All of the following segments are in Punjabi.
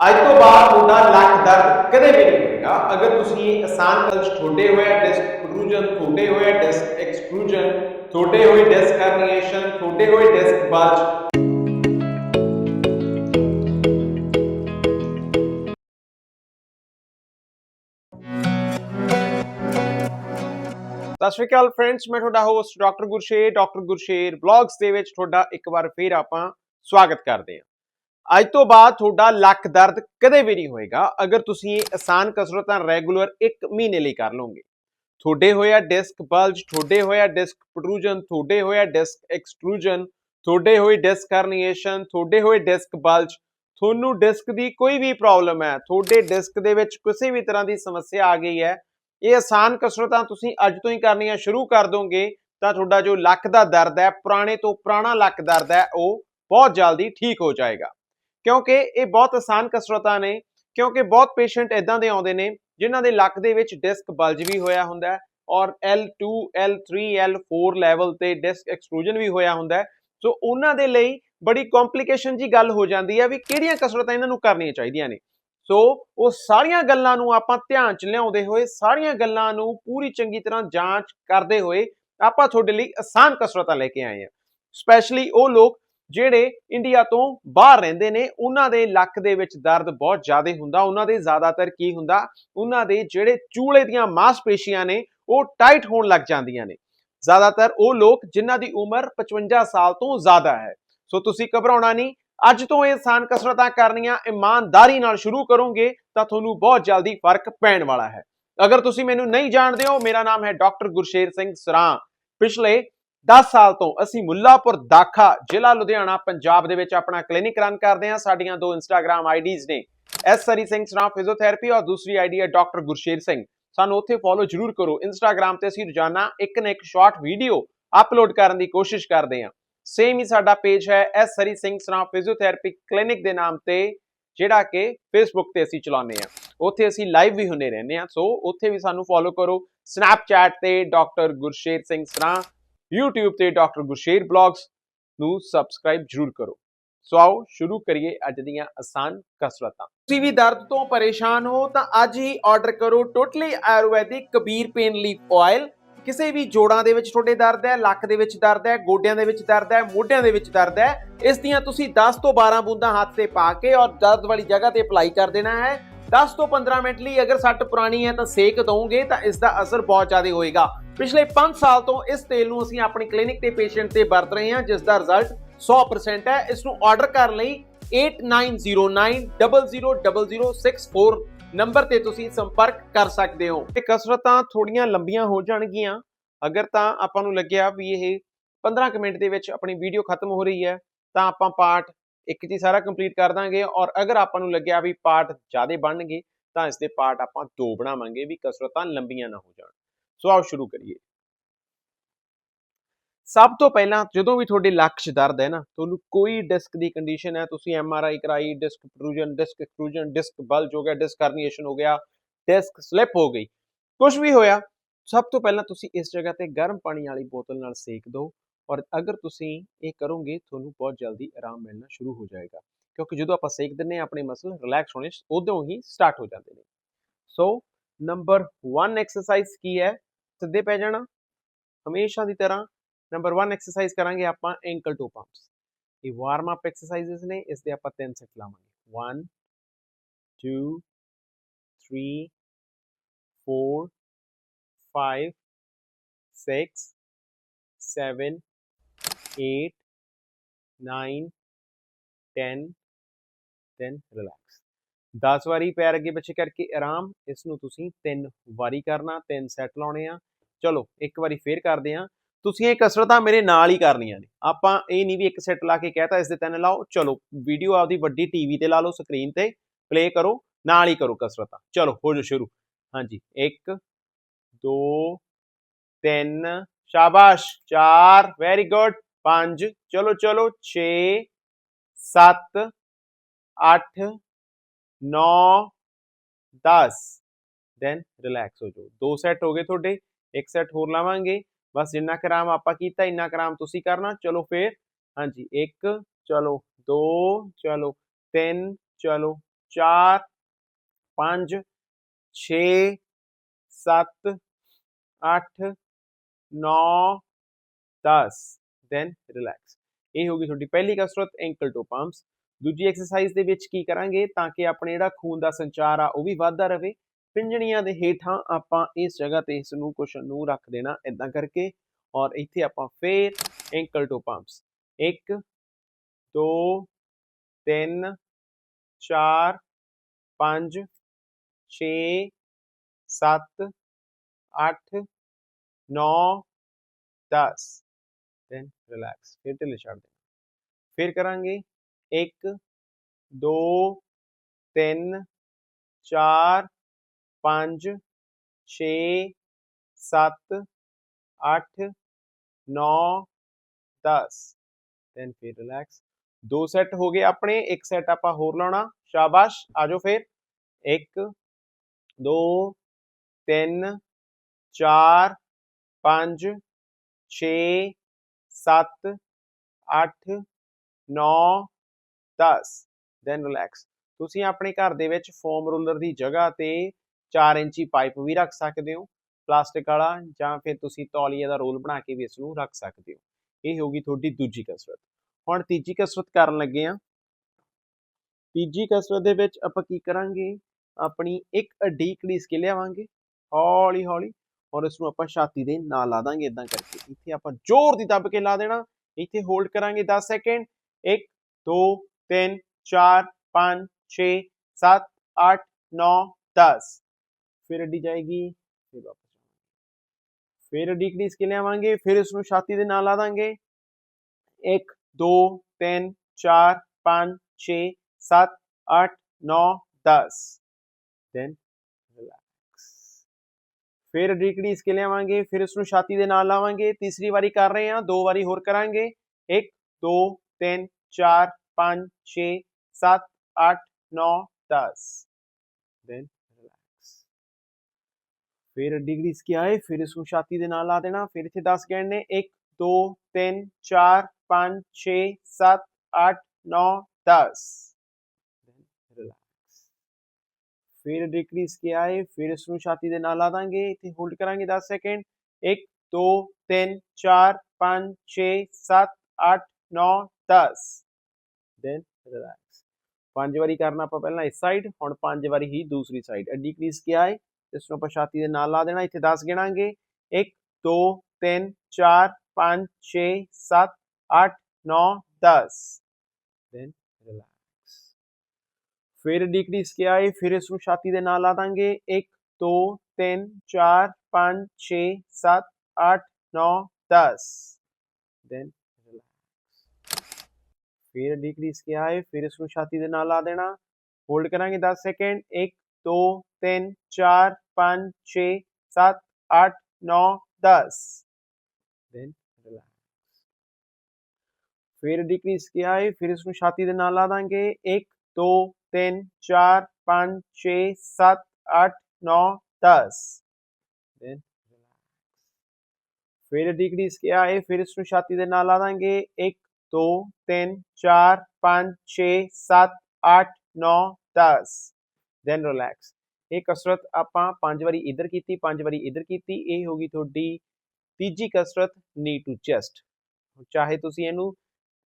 ਅੱਜ ਤੋਂ ਬਾਅਦ ਤੁਹਾਡਾ ਲੱਕ ਦਰਦ ਕਦੇ ਵੀ ਨਹੀਂ ਹੋਏਗਾ ਅਗਰ ਤੁਸੀਂ ਇਹ ਆਸਾਨ ਕਲਚ ਤੁਹਾਡੇ ਹੋਇਆ ਡਿਸਕ ਪ੍ਰੋਟਰੂਜਨ ਤੁਹਾਡੇ ਹੋਇਆ ਡਿਸਕ ਐਕਸਟਰੂਜਨ ਤੁਹਾਡੇ ਹੋਏ ਡਿਸਕ ਹਰਨੀਏਸ਼ਨ ਤੁਹਾਡੇ ਹੋਏ ਡਿਸਕ ਬਲਜ ਸਤਿ ਸ਼੍ਰੀ ਅਕਾਲ ਫਰੈਂਡਸ ਮੈਂ ਤੁਹਾਡਾ host doctor Gursher doctor Gursher blogs ਦੇ ਵਿੱਚ ਤੁਹਾਡਾ ਇੱਕ ਵਾਰ ਫੇਰ ਆਪਾਂ ਸਵਾਗਤ ਕਰਦੇ ਹਾਂ ਅੱਜ ਤੋਂ ਬਾਅਦ ਤੁਹਾਡਾ ਲੱਕ ਦਰਦ ਕਦੇ ਵੀ ਨਹੀਂ ਹੋਏਗਾ। ਅਗਰ ਤੁਸੀਂ ਇਹ ਆਸਾਨ ਕਸਰਤਾਂ ਰੈਗੂਲਰ 1 ਮਹੀਨੇ ਲਈ ਕਰ ਲਓਗੇ। ਤੁਹਾਡੇ ਹੋਇਆ ਡਿਸਕ ਬਲਜ, ਤੁਹਾਡੇ ਹੋਇਆ ਡਿਸਕ ਪ੍ਰੋਟਰੂਜਨ ਤੁਹਾਡੇ ਹੋਇਆ ਡਿਸਕ ਐਕਸਟਰੂਜਨ ਤੁਹਾਡੇ ਹੋਈ ਡਿਸਕ ਕਰਨੀਏਸ਼ਨ ਤੁਹਾਡੇ ਹੋਏ ਡਿਸਕ ਬਲਜ। ਤੁਹਾਨੂੰ ਡਿਸਕ ਦੀ ਕੋਈ ਵੀ ਪ੍ਰੋਬਲਮ ਹੈ, ਤੁਹਾਡੇ ਡਿਸਕ ਦੇ ਵਿੱਚ ਕਿਸੇ ਵੀ ਤਰ੍ਹਾਂ ਦੀ ਸਮੱਸਿਆ ਆ ਗਈ ਹੈ, ਇਹ ਆਸਾਨ ਕਸਰਤਾਂ ਤੁਸੀਂ ਅੱਜ ਤੋਂ ਹੀ ਕਰਨੀਆਂ ਸ਼ੁਰੂ ਕਰ ਦੋਗੇ, ਤਾਂ ਤੁਹਾਡਾ ਜੋ ਲੱਕ ਦਾ ਦਰਦ ਹੈ, ਪੁਰਾਣੇ ਤੋਂ ਪੁਰਾਣਾ ਲੱਕ ਦਰਦ ਹੈ, ਉਹ ਬਹੁਤ ਜਲਦੀ ਠੀਕ ਹੋ ਜਾਏਗਾ। ਕਿਉਂਕਿ ਇਹ ਬਹੁਤ ਆਸਾਨ ਕਸਰਤਾਂ ਨੇ, ਕਿਉਂਕਿ ਬਹੁਤ ਪੇਸ਼ੈਂਟ ਇਦਾਂ ਦੇ ਆਉਂਦੇ ਨੇ ਜਿਨ੍ਹਾਂ ਦੇ ਲੱਕ ਦੇ ਵਿੱਚ ਡਿਸਕ ਬਲਜ ਵੀ ਹੋਇਆ ਹੁੰਦਾ ਹੈ ਔਰ L2 L3 L4 ਲੈਵਲ ਤੇ ਡਿਸਕ ਐਕਸਟਰੂਜਨ ਵੀ ਹੋਇਆ ਹੁੰਦਾ ਸੋ ਉਹਨਾਂ ਦੇ ਲਈ ਬੜੀ ਕੰਪਲਿਕੇਸ਼ਨ ਜੀ ਗੱਲ ਹੋ ਜਾਂਦੀ ਹੈ ਵੀ ਕਿਹੜੀਆਂ ਕਸਰਤਾਂ ਇਹਨਾਂ ਨੂੰ ਕਰਨੀਆਂ ਚਾਹੀਦੀਆਂ ਨੇ। ਸੋ ਉਹ ਸਾਰੀਆਂ ਗੱਲਾਂ ਨੂੰ ਆਪਾਂ ਧਿਆਨ ਚ ਲਿਆਉਂਦੇ ਹੋਏ, ਸਾਰੀਆਂ ਗੱਲਾਂ ਨੂੰ ਪੂਰੀ ਚੰਗੀ ਤਰ੍ਹਾਂ ਜਾਂਚ ਕਰਦੇ ਹੋਏ ਆਪਾਂ ਤੁਹਾਡੇ ਲਈ ਆਸਾਨ ਕਸਰਤਾਂ ਲੈ ਕੇ ਆਏ ਹਾਂ। ਸਪੈਸ਼ਲੀ ਉਹ ਲੋਕ ਜਿਹੜੇ ਇੰਡੀਆ ਤੋਂ ਬਾਹਰ ਰਹਿੰਦੇ ਨੇ, ਉਹਨਾਂ ਦੇ ਲੱਕ ਦੇ ਵਿੱਚ ਦਰਦ ਬਹੁਤ ਜ਼ਿਆਦਾ ਹੁੰਦਾ, ਉਹਨਾਂ ਦੇ ਜ਼ਿਆਦਾਤਰ ਕੀ ਹੁੰਦਾ, ਉਹਨਾਂ ਦੇ ਜਿਹੜੇ ਚੂਲੇ ਦੀਆਂ ਮਾਸਪੇਸ਼ੀਆਂ ਨੇ, ਉਹ ਟਾਈਟ ਹੋਣ ਲੱਗ ਜਾਂਦੀਆਂ ਨੇ। ਜ਼ਿਆਦਾਤਰ ਉਹ ਲੋਕ ਜਿਨ੍ਹਾਂ ਦੀ ਉਮਰ 55 ਸਾਲ ਤੋਂ ਜ਼ਿਆਦਾ ਹੈ। ਸੋ ਤੁਸੀਂ ਘਬਰਾਉਣਾ ਨਹੀਂ, ਅੱਜ ਤੋਂ ਇਹ ਆਸਾਨ ਕਸਰਤਾਂ ਕਰਨੀਆਂ ਇਮਾਨਦਾਰੀ ਨਾਲ ਸ਼ੁਰੂ ਕਰੋਗੇ, ਤਾਂ ਤੁਹਾਨੂੰ ਬਹੁਤ ਜਲਦੀ ਫ਼ਰਕ ਪੈਣ ਵਾਲਾ ਹੈ। ਅਗਰ ਤੁਸੀਂ ਮੈਨੂੰ ਨਹੀਂ ਜਾਣਦੇ ਹੋ, ਮੇਰਾ ਨਾਮ ਹੈ ਡਾਕਟਰ ਗੁਰਸ਼ੇਰ ਸਿੰਘ ਸਰਾਂ। ਪਿਛਲੇ 10 ਸਾਲ ਤੋਂ ਅਸੀਂ ਮੁੱਲਾਪੁਰ ਦਾਖਾ ਜ਼ਿਲ੍ਹਾ ਲੁਧਿਆਣਾ, ਪੰਜਾਬ ਦੇ ਵਿੱਚ ਆਪਣਾ ਕਲੀਨਿਕ ਰਨ ਕਰਦੇ ਹਾਂ। ਸਾਡੀਆਂ ਦੋ ਇੰਸਟਾਗ੍ਰam ਆਈਡੀਜ਼ ਨੇ। ਐਸ ਸਰੀ ਸਿੰਘ ਸਰਾਂ ਫਿਜ਼ੀਓਥੈਰੇਪੀ ਔਰ ਦੂਸਰੀ ਆਈਡੀ ਹੈ ਡਾਕਟਰ ਗੁਰਸ਼ੇਰ ਸਿੰਘ। ਸਾਨੂੰ ਉੱਥੇ ਫੋਲੋ ਜਰੂਰ ਕਰੋ। ਇੰਸਟਾਗ੍ਰam ਤੇ ਅਸੀਂ ਰੋਜ਼ਾਨਾ ਇੱਕ ਨਾ ਇੱਕ ਸ਼ਾਰਟ ਵੀਡੀਓ ਅਪਲੋਡ ਕਰਨ ਦੀ ਕੋਸ਼ਿਸ਼ ਕਰਦੇ ਹਾਂ। ਸੇਮ ਹੀ ਸਾਡਾ ਪੇਜ ਹੈ S Sri Singh Sran physiotherapy clinic ਦੇ ਨਾਮ ਤੇ, ਜਿਹੜਾ ਕਿ ਫੇਸਬੁੱਕ ਤੇ ਅਸੀਂ ਚਲਾਉਂਦੇ ਹਾਂ। ਉੱਥੇ ਅਸੀਂ ਲਾਈਵ ਵੀ ਹੁੰਦੇ ਰਹਿੰਦੇ ਹਾਂ। ਸੋ ਉੱਥੇ ਵੀ ਸਾਨੂੰ ਫੋਲੋ ਕਰੋ। ਸਨੈਪਚੈਟ ਤੇ ਡਾਕਟਰ ਗੁਰਸ਼ੇਰ ਸਿੰਘ ਸਰਾਂ YouTube ਤੇ ਡਾਕਟਰ ਗੁਰਸ਼ੇਰ ਬਲੌਗਸ ਨੂੰ ਸਬਸਕ੍ਰਾਈਬ ਜਰੂਰ ਕਰੋ। ਸੋ ਆਓ ਸ਼ੁਰੂ ਕਰੀਏ ਅੱਜ ਦੀਆਂ ਆਸਾਨ ਕਸਰਤਾਂ। ਤੁਸੀਂ ਵੀ ਦਰਦ ਤੋਂ ਪਰੇਸ਼ਾਨ ਹੋ ਤਾਂ ਅੱਜ ਹੀ ਆਰਡਰ ਕਰੋ totally Ayurvedic Kabir pain leaf oil ਕਿਸੇ ਵੀ ਜੋੜਾਂ ਦੇ ਵਿੱਚ ਤੁਹਾਡੇ ਦਰਦ ਹੈ, ਲੱਕ ਦੇ ਵਿੱਚ ਦਰਦ ਹੈ, ਗੋਡਿਆਂ ਦੇ ਵਿੱਚ ਦਰਦ ਹੈ, ਮੋਢਿਆਂ ਦੇ ਵਿੱਚ ਦਰਦ ਹੈ, ਇਸ ਦੀਆਂ ਤੁਸੀਂ 10 ਤੋਂ 12 ਬੂੰਦਾਂ ਹੱਥ ਤੇ ਪਾ ਕੇ ਔਰ ਦਰਦ ਵਾਲੀ ਜਗ੍ਹਾ ਤੇ ਅਪਲਾਈ ਕਰ ਦੇਣਾ ਹੈ। 10 ਤੋਂ 15 ਮਿੰਟ ਲਈ ਅਗਰ ਸੱਟ ਪੁਰਾਣੀ ਹੈ ਤਾਂ ਸੇਕ ਦਵੋਗੇ ਤਾਂ ਇਸ ਦਾ ਅਸਰ ਬਹੁਤ ਜ਼ਿਆਦਾ ਹੋਏਗਾ। ਪਿਛਲੇ 5 ਸਾਲ ਤੋਂ ਇਸ ਤੇਲ ਨੂੰ ਅਸੀਂ ਆਪਣੀ ਕਲੀਨਿਕ ਤੇ ਪੇਸ਼ੈਂਟ ਤੇ ਵਰਤ ਰਹੇ ਹਾਂ, ਜਿਸ ਦਾ ਰਿਜ਼ਲਟ 100% ਹੈ। ਇਸ ਨੂੰ ਆਰਡਰ ਕਰਨ ਲਈ 8909000064 ਨੰਬਰ ਤੇ ਤੁਸੀਂ ਸੰਪਰਕ ਕਰ ਸਕਦੇ ਹੋ। ਇਹ ਕਸਰਤਾਂ ਥੋੜੀਆਂ ਲੰਬੀਆਂ ਹੋ ਜਾਣਗੀਆਂ। ਅਗਰ ਤਾਂ ਆਪਾਂ ਨੂੰ ਲੱਗਿਆ ਵੀ ਇਹ 15 ਕੁ ਮਿੰਟ ਦੇ ਵਿੱਚ ਆਪਣੀ ਵੀਡੀਓ ਖਤਮ ਹੋ ਰਹੀ ਹੈ, ਤਾਂ ਆਪਾਂ ਪਾਰਟ ਇੱਕ ਜੀ ਸਾਰਾ ਕੰਪਲੀਟ ਕਰ ਦਾਂਗੇ ਔਰ ਅਗਰ ਆਪਾਂ ਨੂੰ ਲੱਗਿਆ ਵੀ ਪਾਰਟ ਜ਼ਿਆਦੇ ਬਣਨਗੇ, ਤਾਂ ਇਸ ਦੇ ਪਾਰਟ ਆਪਾਂ ਦੋ ਬਣਾਵਾਂਗੇ ਵੀ ਕਸਰਤਾਂ ਲੰਬੀਆਂ ਨਾ ਹੋ ਜਾਣ। ਸੋ ਆਓ ਸ਼ੁਰੂ ਕਰੀਏ। ਸਭ ਤੋਂ ਪਹਿਲਾਂ ਜਦੋਂ ਵੀ ਤੁਹਾਡੇ ਲੱਕ 'ਚ ਦਰਦ ਹੈ ਨਾ, ਤੁਹਾਨੂੰ ਕੋਈ ਡਿਸਕ ਦੀ ਕੰਡੀਸ਼ਨ ਹੈ, ਤੁਸੀਂ ਐਮ ਆਰ ਆਈ ਕਰਾਈ disc protrusion disc extrusion disc bulge ਹੋ ਗਿਆ ਡਿਸਕ ਕਰਨੀਏਸ਼ਨ ਹੋ ਗਿਆ ਡਿਸਕ ਸਲਿਪ ਹੋ ਗਈ ਕੁਝ ਵੀ ਹੋਇਆ, ਸਭ ਤੋਂ ਪਹਿਲਾਂ ਤੁਸੀਂ ਇਸ ਜਗ੍ਹਾ ਤੇ ਗਰਮ ਪਾਣੀ ਵਾਲੀ ਬੋਤਲ ਨਾਲ ਸੇਕ ਦਿਓ ਔਰ ਅਗਰ ਤੁਸੀਂ ਇਹ ਕਰੋਗੇ, ਤੁਹਾਨੂੰ ਬਹੁਤ ਜਲਦੀ ਆਰਾਮ ਮਿਲਣਾ ਸ਼ੁਰੂ ਹੋ ਜਾਏਗਾ। ਕਿਉਂਕਿ ਜਦੋਂ ਆਪਾਂ ਸੇਕ ਦਿੰਨੇ ਆ ਆਪਣੇ ਮਸਲ ਰਿਲੈਕਸ ਹੋਣੇ ਉਦੋਂ ਹੀ ਸਟਾਰਟ ਹੋ ਜਾਂਦੇ ਨੇ। ਸੋ ਨੰਬਰ 1 ਐਕਸਰਸਾਈਜ਼ ਕੀ ਹੈ? ਸਿੱਧੇ ਪੈ ਜਾਣਾ। ਹਮੇਸ਼ਾ ਦੀ ਤਰ੍ਹਾਂ ਨੰਬਰ 1 ਐਕਸਰਸਾਈਜ਼ ਕਰਾਂਗੇ ਆਪਾਂ ਐਂਕਲ ਟੂ ਪੰਪਸ ਇਹ ਵਾਰਮ ਅਪ ਐਕਸਰਸਾਈਜ਼ਸ ਨੇ, ਇਸ ਦੇ ਆਪਾਂ ਤਿੰਨ ਸੈਟ ਲਾਵਾਂਗੇ। 1 2 3 4 5 6 7 8 9 10 then ਰਿਲੈਕਸ 10 ਵਾਰੀ ਪੈਰ ਅੱਗੇ ਪਿੱਛੇ ਕਰਕੇ ਆਰਾਮ ਇਸ ਨੂੰ ਤੁਸੀਂ ਤਿੰਨ ਵਾਰੀ ਕਰਨਾ, ਤਿੰਨ ਸੈੱਟ ਲਾਉਣੇ ਆ। ਚਲੋ, ਇੱਕ ਵਾਰੀ ਫੇਰ ਕਰਦੇ ਆ। ਤੁਸੀਂ ਇਹ ਕਸਰਤਾਂ ਮੇਰੇ ਨਾਲ ਹੀ ਕਰਨੀਆਂ ਨੇ। ਆਪਾਂ ਇਹ ਨਹੀਂ ਵੀ ਇੱਕ ਸੈੱਟ ਲਾ ਕੇ ਕਹਿਤਾ, ਇਸ ਦੇ ਤਿੰਨ ਲਾਓ। ਚਲੋ ਵੀਡੀਓ ਆਪਦੀ ਵੱਡੀ ਟੀਵੀ ਤੇ ਲਾ ਲਓ ਸਕਰੀਨ ਤੇ ਪਲੇ ਕਰੋ, ਨਾਲ ਹੀ ਕਰੋ ਕਸਰਤਾਂ। ਚਲੋ, ਹੋ ਜਾਓ ਸ਼ੁਰੂ। ਹਾਂਜੀ 1 2 3 ਸ਼ਾਬਾਸ਼। 4 ਵੈਰੀ ਗੁੱਡ 5 ਚਲੋ ਚਲੋ 6 7 8 9 10 ਦੈਨ ਰਿਲੈਕਸ ਹੋ ਜਾਓ। ਦੋ ਸੈੱਟ ਹੋ ਗਏ ਤੁਹਾਡੇ, ਇੱਕ ਸੈੱਟ ਹੋਰ ਲਾਵਾਂਗੇ। ਬਸ ਜਿੰਨਾ ਕਰਾਮ ਆਪਾਂ ਕੀਤਾ, ਇੰਨਾ ਕਰਾਮ ਤੁਸੀਂ ਕਰਨਾ। ਚਲੋ ਫੇਰ, ਹਾਂਜੀ 1 ਚਲੋ 2 ਚਲੋ 3 ਚਲੋ 4 5 6 7 8 9 10 ਦੈਨ ਰਿਲੈਕਸ ਇਹ ਹੋ ਗਈ ਤੁਹਾਡੀ ਪਹਿਲੀ ਕਸਰਤ ਐਂਕਲ ਟੂ ਪੰਪਸ ਦੂਜੀ ਐਕਸਰਸਾਈਜ਼ ਦੇ ਵਿੱਚ ਕੀ ਕਰਾਂਗੇ? ਤਾਂ ਕਿ ਆਪਣੇ ਜਿਹੜਾ ਖੂਨ ਦਾ ਸੰਚਾਰ ਆ, ਉਹ ਵੀ ਵੱਧਦਾ ਰਹੇ। ਪਿੰਜਣੀਆਂ ਦੇ ਹੇਠਾਂ ਆਪਾਂ ਇਸ ਜਗ੍ਹਾ ਤੇ ਇਸ ਨੂੰ ਕੁਸ਼ਨ ਨੂੰ ਰੱਖ ਦੇਣਾ ਇਦਾਂ ਕਰਕੇ। ਔਰ ਇੱਥੇ ਆਪਾਂ ਫੇਰ ankle toe pumps 1 2 3 4 5 6 7 8 9 10 then relax ਫਿਰ ਢਿੱਲੇ ਛੱਡ ਦੇਣਾ ਫਿਰ ਕਰਾਂਗੇ 1 2 3 4 5 6 7 8 9 10 ਦੈਨ ਫਿਰ ਰਿਲੈਕਸ ਦੋ ਸੈੱਟ ਹੋ ਗਏ ਆਪਣੇ ਇੱਕ ਸੈੱਟ ਆਪਾਂ ਹੋਰ ਲਾਉਣਾ ਸ਼ਾਬਾਸ਼ ਆਜੋ ਫਿਰ 1 2 3 4 5 6 7 8 9 10 ਦੈਨ ਰਿਲੈਕਸ ਤੁਸੀਂ ਆਪਣੇ ਘਰ ਦੇ ਵਿੱਚ ਫੋਮ ਰੋਲਰ ਦੀ ਜਗ੍ਹਾ ਤੇ 4 ਇੰਚੀ ਪਾਈਪ ਵੀ ਰੱਖ ਸਕਦੇ ਹੋ, ਪਲਾਸਟਿਕ ਵਾਲਾ, ਜਾਂ ਫਿਰ ਤੁਸੀਂ ਤੌਲੀਏ ਦਾ ਰੋਲ ਬਣਾ ਕੇ ਵੀ ਇਸ ਨੂੰ ਰੱਖ ਸਕਦੇ ਹੋ। ਇਹ ਹੋਗੀ ਤੁਹਾਡੀ ਦੂਜੀ ਕਸਰਤ। ਹੁਣ ਤੀਜੀ ਕਸਰਤ ਕਰਨ ਲੱਗੇ ਆ ਤੀਜੀ ਕਸਰਤ ਦੇ ਵਿੱਚ ਆਪਾਂ ਕੀ ਕਰਾਂਗੇ? ਆਪਣੀ ਇੱਕ ਅੱਡੀ ਕਲੀਸ ਕੇ ਲਿਆਵਾਂਗੇ। ਹੌਲੀ ਹੌਲੀ ਔਰ ਇਸ ਨੂੰ ਆਪਾਂ ਛਾਤੀ ਦੇ ਨਾਲ ਲਾ ਦਾਂਗੇ ਇਦਾਂ ਕਰਕੇ। ਇੱਥੇ ਆਪਾਂ ਜ਼ੋਰ ਦੀ ਦੱਬ ਕੇ ਲਾ ਦੇਣਾ। ਇੱਥੇ ਹੋਲਡ ਕਰਾਂਗੇ 10 ਸੈਕਿੰਡ 1 2 3 4 5 6 7 8 9 10 ਫਿਰ ਅੱਡੀ ਜਾਏਗੀ। ਫਿਰ ਵਾਪਸ ਫਿਰ ਅੱਡੀ ਕਲੀਸ ਕੇ ਲਿਆਵਾਂਗੇ? ਫਿਰ ਇਸ ਨੂੰ ਛਾਤੀ ਦੇ ਨਾਲ ਲਾ ਦਾਂਗੇ। 1 2 3 4 5 6 7 8 9 10 ਦੈਨ ਰਿਲੈਕਸ ਫਿਰ ਡਿਕਰੀਜ਼ ਕੇ ਲਿਆਵਾਂਗੇ ਫਿਰ ਇਸ ਨੂੰ ਛਾਤੀ ਦੇ ਨਾਲ ਲਾਵਾਂਗੇ, ਤੀਸਰੀ ਵਾਰੀ ਕਰ ਰਹੇ ਹਾਂ, ਦੋ ਵਾਰੀ ਹੋਰ ਕਰਾਂਗੇ। 1 2 3 4 5 6 7 8 9 10 ਦੈਨ ਰਿਲੈਕਸ ਫਿਰ ਡਿਕਰੀਜ਼ ਕੀ ਆਏ, ਫਿਰ ਇਸ ਨੂੰ ਛਾਤੀ ਦੇ ਨਾਲ ਲਾ ਦੇਣਾ, ਫਿਰ ਇੱਥੇ 10 ਕਹਿਣ ਨੇ 1 2 3 4 5 6 7 8 9 10 ਰਿਲੈਕਸ ਫਿਰ ਡਿਕਰੀਜ਼ ਕੀ ਆਏ ਫਿਰ ਇਸ ਨੂੰ ਛਾਤੀ ਦੇ ਨਾਲ ਲਾ ਦਾਂਗੇ, ਇੱਥੇ ਹੋਲਡ ਕਰਾਂਗੇ 10 ਸੈਕਿੰਡ 1 2 3 4 5 6 7 8 9 10 ਦੈਨ ਰਿਲੈਕਸ ਪੰਜ ਵਾਰੀ ਕਰਨਾ ਆਪਾਂ ਪਹਿਲਾਂ ਇਸ ਸਾਈਡ ਹੁਣ ਪੰਜ ਵਾਰੀ ਹੀ ਦੂਸਰੀ ਸਾਈਡ ਡਿਕਰੀਜ਼ ਕੀ ਆਏ ਇਸ ਨੂੰ ਆਪਾਂ ਛਾਤੀ ਦੇ ਨਾਲ ਲਾ ਦੇਣਾ, ਇੱਥੇ 10 ਗਿਣਾਂਗੇ। 1 2 3 4 5 6 7 8 9 10 ਦੈਨ ਫਿਰ ਡਿਕਰੀਜ਼ ਕੀ ਆਏ, ਫਿਰ ਇਸ ਨੂੰ ਛਾਤੀ ਦੇ ਨਾਲ ਲਾ ਦਾਂਗੇ। 1 2 3 4 5 6 7 8 9 10 ਦੈਨ ਫਿਰ ਡਿਕਰੀਜ਼ ਕੀ ਆਏ, ਫਿਰ ਇਸ ਨੂੰ ਛਾਤੀ ਦੇ ਨਾਲ ਲਾ ਦੇਣਾ। ਹੋਲਡ ਕਰਾਂਗੇ 10 ਸੈਕਿੰਡ। 1 2 3 4 5 6 7 8 9 10 ਦੈਨ ਰਿਲੈਕਸ ਫਿਰ ਡਿਕਰੀਜ਼ ਕੀ ਆਏ, ਫਿਰ ਇਸ ਨੂੰ ਛਾਤੀ ਦੇ ਨਾਲ ਲਾ ਦਾਂਗੇ। 1 2 3 4 5 6 7 8 9 10 ਦੈਨ ਫਿਰ ਡਿਕਰੀਜ਼ ਕੀ ਆਏ ਫਿਰ ਇਸ ਨੂੰ ਛਾਤੀ ਦੇ ਨਾਲ ਲਾ ਦਾਂਗੇ। 1 2 3 4 5 6 7 8 9 10 ਦੈਨ ਰਿਲੈਕਸ ਇਹ ਕਸਰਤ ਆਪਾਂ ਪੰਜ ਵਾਰੀ ਇੱਧਰ ਕੀਤੀ, ਪੰਜ ਵਾਰੀ ਇੱਧਰ ਕੀਤੀ। ਇਹ ਹੋ ਗਈ ਤੁਹਾਡੀ ਤੀਜੀ ਕਸਰਤ ਨੀ ਟੂ ਚੈਸਟ ਚਾਹੇ ਤੁਸੀਂ ਇਹਨੂੰ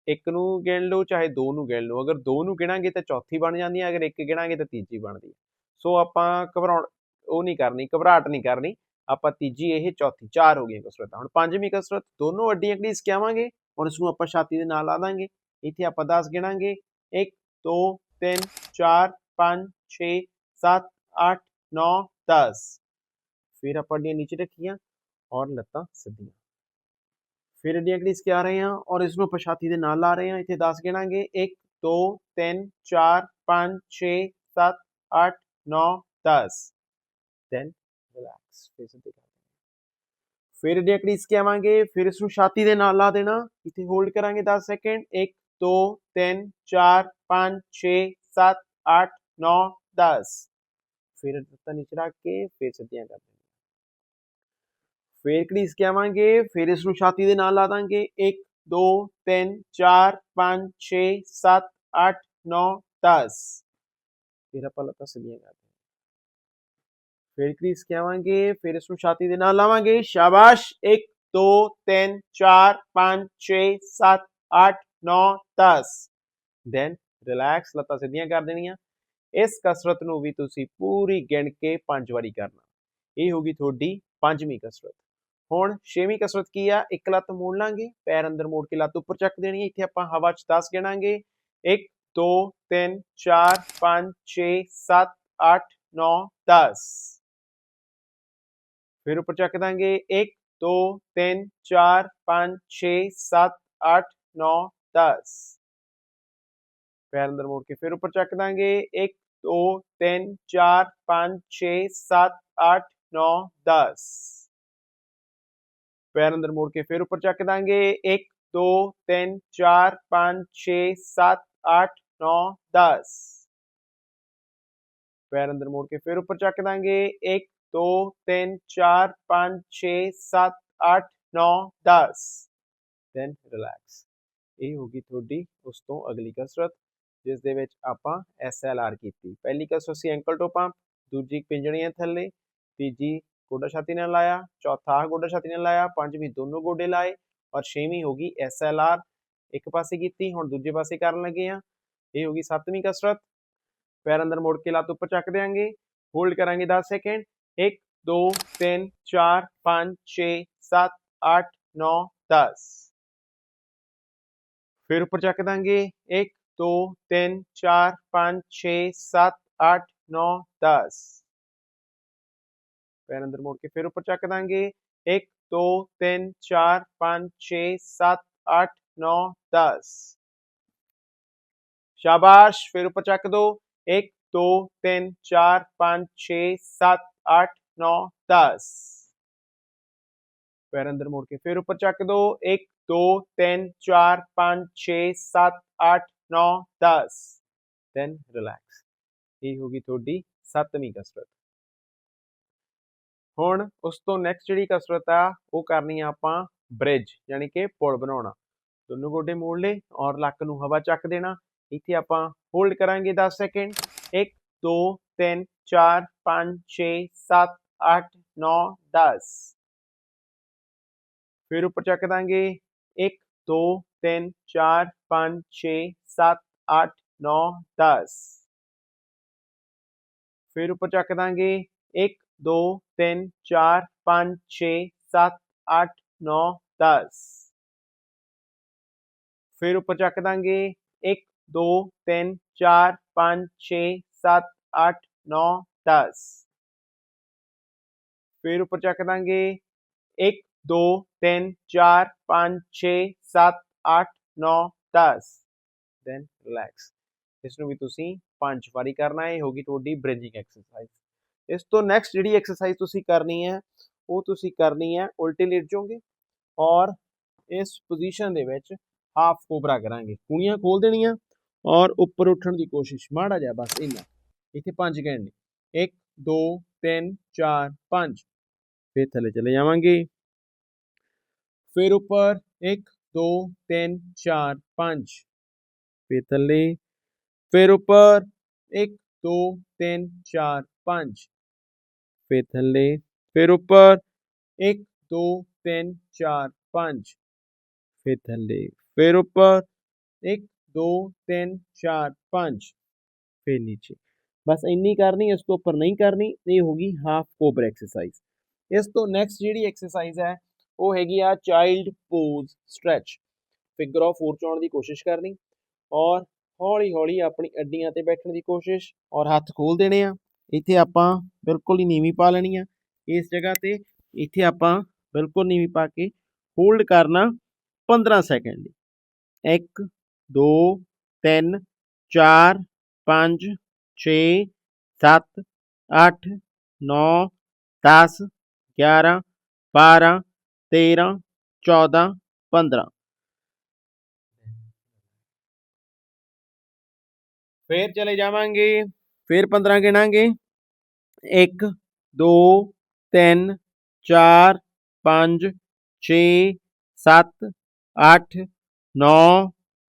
ਇੱਕ ਨੂੰ ਗਿਣ ਲਓ, ਚਾਹੇ ਦੋ ਨੂੰ ਗਿਣ ਲਓ। ਅਗਰ ਦੋ ਨੂੰ ਗਿਣਾਂਗੇ ਤਾਂ ਚੌਥੀ ਬਣ ਜਾਂਦੀ ਹੈ, ਅਗਰ ਇੱਕ ਗਿਣਾਂਗੇ ਤਾਂ ਤੀਜੀ ਬਣਦੀ ਹੈ। ਸੋ ਆਪਾਂ ਘਬਰਾਉਣ ਉਹ ਨਹੀਂ ਕਰਨੀ, ਘਬਰਾਹਟ ਨਹੀਂ ਕਰਨੀ। ਆਪਾਂ ਤੀਜੀ, ਇਹ ਚੌਥੀ, ਚਾਰ ਹੋ ਗਈਆਂ ਕਸਰਤਾਂ। ਹੁਣ ਪੰਜਵੀਂ ਕਸਰਤ, ਦੋਨੋਂ ਅੱਡੀਆਂ ਕਲੀਸ ਕਿਆਵਾਂਗੇ ਹੁਣ ਇਸ ਨੂੰ ਆਪਾਂ ਛਾਤੀ ਦੇ ਨਾਲ ਲਾ ਦਾਂਗੇ। ਇੱਥੇ ਆਪਾਂ 10 ਗਿਣਾਂਗੇ। 1 2 3 4 5 6 7 8 9 10 ਫਿਰ ਆਪਾਂ ਅੱਡੀਆਂ ਨੀਚੇ ਰੱਖੀਆਂ ਔਰ ਲੱਤਾਂ ਸਿੱਧੀਆਂ। ਫਿਰ ਅੱਡੀਆਂ ਕਲੀਸ ਕੇ ਆ ਰਹੇ ਹਾਂ ਔਰ ਇਸ ਨੂੰ ਆਪਾਂ ਛਾਤੀ ਦੇ ਨਾਲ ਲਾ ਰਹੇ ਹਾਂ, ਇੱਥੇ 10 ਗਿਣਾਂਗੇ 1 2 3 4 5 6 7 8 9 10 ਦੈਨ ਰਿਲੈਕਸ ਫਿਰ ਸਿੱਧੇ ਕਰ ਫਿਰ ਅੱਡੀਆਂ ਕਲੀਸ ਕੇ ਆਵਾਂਗੇ, ਫਿਰ ਇਸ ਨੂੰ ਛਾਤੀ ਦੇ ਨਾਲ ਲਾ ਦੇਣਾ, ਇੱਥੇ ਹੋਲਡ ਕਰਾਂਗੇ 10 ਸੈਕਿੰਡ 1 2 3 4 5 6 7 8 9 10 ਫਿਰ ਲੱਤਾਂ ਨੀਚੇ ਰੱਖ ਕੇ ਫਿਰ ਸਿੱਧੀਆਂ ਕਰ ਫਿਰ ਕਲੀਸ ਕੇ ਫਿਰ ਇਸ ਨੂੰ ਛਾਤੀ ਦੇ ਨਾਲ ਲਾ ਦਾਂਗੇ। 1 2 3 4 5 6 7 8 9 10 ਫਿਰ ਆਪਾਂ ਲੱਤਾਂ ਸਿੱਧੀਆਂ ਕਰਦੇ ਹਾਂ ਫਿਰ ਕ੍ਰੀਸ ਕੇ ਫਿਰ ਇਸ ਨੂੰ ਛਾਤੀ ਦੇ ਨਾਲ ਲਾਵਾਂਗੇ। ਸ਼ਾਬਾਸ਼! 1 2 3 4 5 6 7 8 9 10 ਦੈਨ ਰਿਲੈਕਸ ਲੱਤਾਂ ਸਿੱਧੀਆਂ ਕਰ ਦੇਣੀਆਂ। ਇਸ ਕਸਰਤ ਨੂੰ ਵੀ ਤੁਸੀਂ ਪੂਰੀ ਗਿਣ ਕੇ ਪੰਜ ਵਾਰੀ ਕਰਨਾ। ਇਹ ਹੋਗੀ ਤੁਹਾਡੀ ਪੰਜਵੀਂ ਕਸਰਤ। ਹੁਣ ਛੇਵੀਂ ਕਸਰਤ ਕੀ ਆ? ਇੱਕ ਲੱਤ ਮੋੜ ਲਾਂਗੇ, ਪੈਰ ਅੰਦਰ ਮੋੜ ਕੇ ਲੱਤ ਉੱਪਰ ਚੱਕ ਦੇਣੀ ਹੈ। ਇੱਥੇ ਆਪਾਂ ਹਵਾ 'ਚ 10 ਗਿਣਾਂਗੇ। 1 2 3 4 5 6 7 8 9 10 ਫਿਰ ਉੱਪਰ ਚੱਕ ਦਾਂਗੇ। 1 2 3 4 5 6 7 8 9 10 ਪੈਰ ਅੰਦਰ ਮੋੜ ਕੇ ਫਿਰ ਉੱਪਰ ਚੱਕ ਦਾਂਗੇ। 1 2 3 4 5 6 7 8 9 10 ਪੈਰ ਅੰਦਰ ਮੋੜ ਕੇ ਫਿਰ ਉੱਪਰ ਚੱਕ ਦਾਂਗੇ। 1 2 3 4 5 6 7 8 9 10 ਪੈਰ ਅੰਦਰ ਮੋੜ ਕੇ ਫਿਰ ਉੱਪਰ ਚੱਕ ਦਾਂਗੇ। 1 2 3 4 5 6 7 8 9 10 ਦੈਨ ਰਿਲੈਕਸ ਇਹ ਹੋਗੀ ਤੁਹਾਡੀ ਉਸ ਤੋਂ ਅਗਲੀ ਕਸਰਤ, ਜਿਸ ਦੇ ਵਿੱਚ ਆਪਾਂ SLR ਕੀਤੀ। ਪਹਿਲੀ ਕਸਰਤ ਸੀ ਐਂਕਲ ਟੋ ਪੰਪ ਦੂਜੀ ਪਿੰਜੜੀਆਂ ਥੱਲੇ, ਤੀਜੀ ਗੋਡਾ ਛਾਤੀ ਨਾਲ ਲਾਇਆ ਚੌਥਾ ਗੋਡਾ ਛਾਤੀ ਨਾਲ ਲਾਇਆ ਪੰਜਵੀਂ ਦੋਨੋਂ ਗੋਡੇ ਲਾਏ ਔਰ ਛੇਵੀਂ ਹੋਗੀ SLR ਇੱਕ ਪਾਸੇ ਕੀਤੀ ਹੁਣ ਦੂਜੇ ਪਾਸੇ ਕਰਨ ਲੱਗੇ ਆ ਇਹ ਹੋਗੀ ਸੱਤਵੀਂ ਕਸਰਤ ਪੈਰ ਅੰਦਰ ਮੋੜ ਕੇ ਲੱਤ ਉੱਪਰ ਚੱਕ ਦੇਾਂਗੇ ਹੋਲਡ ਕਰਾਂਗੇ 10 ਸੈਕਿੰਡ 1 2 3 4 5 6 7 8 9 10 ਫਿਰ ਉੱਪਰ ਚੱਕ ਦਾਂਗੇ 1 2 3 4 5 6 7 8 9 10 ਪੈਰ ਅੰਦਰ ਮੋੜ ਕੇ ਫਿਰ ਉੱਪਰ ਚੱਕ ਦਾਂਗੇ 1 2 3 4 5 6 7 8 9 10 ਸ਼ਾਬਾਸ਼ ਫਿਰ ਉੱਪਰ ਚੱਕ ਦੋ 1 2 3 4 5 6 7 8 9 10 ਪੈਰ ਅੰਦਰ ਮੋੜ ਕੇ ਫਿਰ ਉੱਪਰ ਚੱਕ ਦੋ 1 2 3 4 5 6 7 8 9 10 ਦੈਨ ਰਿਲੈਕਸ ਇਹ ਹੋਗੀ ਤੁਹਾਡੀ ਸੱਤਵੀਂ ਕਸਰਤ ਹੁਣ ਉਸ ਤੋਂ ਨੈਕਸਟ ਜਿਹੜੀ ਕਸਰਤ ਆ, ਉਹ ਕਰਨੀ ਆ ਆਪਾਂ ਬ੍ਰਿਜ ਯਾਨੀ ਕਿ ਪੁਲ ਬਣਾਉਣਾ। ਦੋਨੋਂ ਗੋਡੇ ਮੋੜ ਲਏ ਔਰ ਲੱਕ ਨੂੰ ਹਵਾ ਚੱਕ ਦੇਣਾ। ਇੱਥੇ ਆਪਾਂ ਹੋਲਡ ਕਰਾਂਗੇ 10 ਸੈਕਿੰਡ 1 2 3 4 5 6 7 8 9 10 ਫਿਰ ਉੱਪਰ ਚੱਕ ਦਾਂਗੇ। 1 2 3 4 5 6 7 8 9 10 ਫਿਰ ਉੱਪਰ ਚੱਕ ਦਾਂਗੇ। 1 2 3 4 5 6 7 8 9 10 ਫਿਰ ਉੱਪਰ ਚੱਕ ਦਾਂਗੇ 1 2 3 4 5 6 7 8 9 10 ਫਿਰ ਉੱਪਰ ਚੱਕ ਦਾਂਗੇ 1 2 3 4 5 6 7 8 9 10 ਦੈਨ ਰਿਲੈਕਸ ਇਸ ਨੂੰ ਵੀ ਤੁਸੀਂ ਪੰਜ ਵਾਰੀ ਕਰਨਾ ਹੈ ਇਹ ਹੋਗੀ ਤੁਹਾਡੀ ਬ੍ਰਿਜਿੰਗ ਐਕਸਰਸਾਈਜ਼ ਇਸ ਤੋਂ ਨੈਕਸਟ ਜਿਹੜੀ ਐਕਸਰਸਾਈਜ਼ ਤੁਸੀਂ ਕਰਨੀ ਹੈ, ਉਹ ਤੁਸੀਂ ਕਰਨੀ ਹੈ ਉਲਟੇ ਲੇਟ ਜਾਓਗੇ ਔਰ ਇਸ ਪੋਜੀਸ਼ਨ ਦੇ ਵਿੱਚ ਹਾਫ ਕੋਬਰਾ ਕਰਾਂਗੇ। ਕੁਣੀਆਂ ਖੋਲ ਦੇਣੀਆਂ ਔਰ ਉੱਪਰ ਉੱਠਣ ਦੀ ਕੋਸ਼ਿਸ਼, ਮਾੜਾ ਜਿਹਾ ਬਸ ਇੰਨਾ। ਇੱਥੇ ਪੰਜ ਕਹਿਣ ਨੇ। 1 2 3 4 5 ਫਿਰ ਥੱਲੇ ਚਲੇ ਜਾਵਾਂਗੇ। ਫਿਰ ਉੱਪਰ 1 2 3 4 5 ਫਿਰ ਥੱਲੇ। ਫਿਰ ਉੱਪਰ 1 2 3 4 5 ਫਿਰ ਥੱਲੇ, ਫਿਰ ਉੱਪਰ। 1 2 3 4 5 ਫਿਰ ਥੱਲੇ, ਫਿਰ ਉੱਪਰ। 1 2 3 4 5 ਫਿਰ ਨੀਚੇ। ਬਸ ਇੰਨੀ ਕਰਨੀ, ਇਸ ਤੋਂ ਉੱਪਰ ਨਹੀਂ ਕਰਨੀ, ਇਹ ਹੋ ਗਈ ਹਾਫ ਕੋਬਰਾ ਐਕਸਰਸਾਈਜ਼ ਇਸ ਤੋਂ ਨੈਕਸਟ ਜਿਹੜੀ ਐਕਸਰਸਾਈਜ਼ ਹੈ, ਉਹ ਹੈਗੀ ਆ child pose stretch figure of 4 ਚ ਦੀ ਕੋਸ਼ਿਸ਼ ਕਰਨੀ ਔਰ ਹੌਲੀ ਹੌਲੀ ਆਪਣੀ ਅੱਡੀਆਂ ਤੇ ਬੈਠਣ ਦੀ ਕੋਸ਼ਿਸ਼ ਔਰ ਹੱਥ ਖੋਲ ਦੇਣੇ ਆ। ਇੱਥੇ ਆਪਾਂ ਬਿਲਕੁਲ ਹੀ ਨੀਵੀਂ ਪਾ ਲੈਣੀ ਆ। ਇਸ ਜਗ੍ਹਾ ਤੇ ਇੱਥੇ ਆਪਾਂ ਬਿਲਕੁਲ ਨੀਵੀਂ ਪਾ ਕੇ ਹੋਲਡ ਕਰਨਾ 15 ਸੈਕਿੰਡ। ਲਈ 1 2 3 4 5 6 7 8 9 10 11 12 13 14 15 ਫਿਰ ਚਲੇ ਜਾਵਾਂਗੇ। ਫਿਰ 15 ਗਿਣਾਂਗੇ। 1 2 3 4 5 6 7 8 9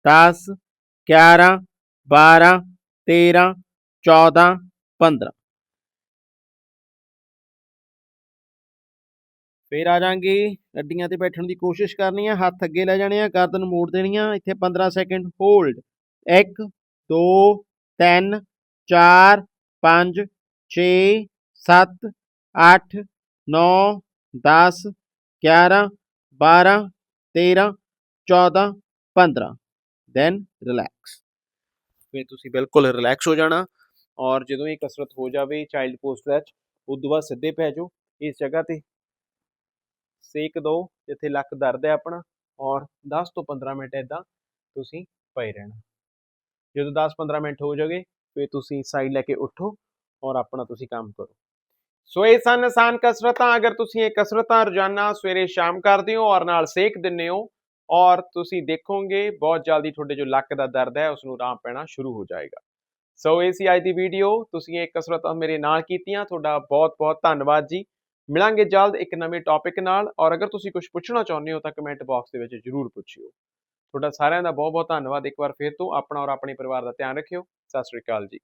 10 11 12 13 14 15 ਫੇਰ ਆ ਜਾਾਂਗੇ ਅੱਡੀਆਂ ਤੇ ਬੈਠਣ ਦੀ ਕੋਸ਼ਿਸ਼ ਕਰਨੀ ਆ। ਹੱਥ ਅੱਗੇ ਲੈ ਜਾਣੇ ਆ। ਗਰਦਨ ਮੋੜ ਦੇਣੀ ਆ। ਇੱਥੇ 15 ਸੈਕਿੰਡ ਹੋਲਡ। 1 2 3 4 5 6 7 8 9 10 11 12 13 14 15 ਦੈਨ ਰਿਲੈਕਸ ਫਿਰ ਤੁਸੀਂ ਬਿਲਕੁਲ ਰਿਲੈਕਸ ਹੋ ਜਾਣਾ ਔਰ ਜਦੋਂ ਇਹ ਕਸਰਤ ਹੋ ਜਾਵੇ ਚਾਈਲਡ ਪੋਸਟ ਵਿੱਚ, ਉਦੋਂ ਬਾਅਦ ਸਿੱਧੇ ਪੈ ਜਾਓ ਇਸ ਜਗ੍ਹਾ ਤੇ। ਸੇਕ ਦਿਓ ਜਿੱਥੇ ਲੱਕ ਦਰਦ ਹੈ ਆਪਣਾ ਔਰ 10 ਤੋਂ 15 ਮਿੰਟ ਇਦਾਂ ਤੁਸੀਂ ਪਏ ਰਹਿਣਾ। ਜਦੋਂ 10-15 ਮਿੰਟ ਹੋ ਜਾਓਗੇ, ਫਿਰ ਤੁਸੀਂ ਸਾਈਡ ਲੈ ਕੇ ਉੱਠੋ ਔਰ ਆਪਣਾ ਤੁਸੀਂ ਕੰਮ ਕਰੋ। ਸੋ ਇਹ ਸਨ ਆਸਾਨ ਕਸਰਤਾਂ, ਅਗਰ ਤੁਸੀਂ ਇਹ ਕਸਰਤਾਂ ਰੋਜ਼ਾਨਾ ਸਵੇਰੇ ਸ਼ਾਮ ਕਰਦੇ ਹੋ ਔਰ ਨਾਲ ਸੇਕ ਦਿੰਦੇ ਹੋ ਔਰ ਤੁਸੀਂ ਦੇਖੋਗੇ ਬਹੁਤ ਜਲਦੀ ਤੁਹਾਡੇ ਜੋ ਲੱਕ ਦਾ ਦਰਦ ਹੈ ਉਸ ਨੂੰ ਆਰਾਮ ਪੈਣਾ ਸ਼ੁਰੂ ਹੋ ਜਾਏਗਾ। ਸੋ ਇਹ ਸੀ ਅੱਜ ਦੀ ਵੀਡੀਓ ਤੁਸੀਂ ਇਹ ਕਸਰਤਾਂ ਮੇਰੇ ਨਾਲ ਕੀਤੀਆਂ, ਤੁਹਾਡਾ ਬਹੁਤ ਬਹੁਤ ਧੰਨਵਾਦ ਜੀ। ਮਿਲਾਂਗੇ ਜਲਦ ਇੱਕ ਨਵੇਂ ਟੌਪਿਕ ਨਾਲ ਔਰ ਅਗਰ ਤੁਸੀਂ ਕੁਝ ਪੁੱਛਣਾ ਚਾਹੁੰਦੇ ਹੋ ਤਾਂ ਕਮੈਂਟ ਬਾਕਸ ਦੇ ਵਿੱਚ ਜਰੂਰ ਪੁੱਛਿਓ। ਤੁਹਾਡਾ ਸਾਰਿਆਂ ਦਾ ਬਹੁਤ ਬਹੁਤ ਧੰਨਵਾਦ। ਇੱਕ ਵਾਰ ਫੇਰ ਤੋਂ ਆਪਣਾ ਔਰ ਆਪਣੇ ਪਰਿਵਾਰ ਦਾ ਧਿਆਨ ਰੱਖਿਓ। ਸਤਿ ਸ਼੍ਰੀ ਅਕਾਲ ਜੀ।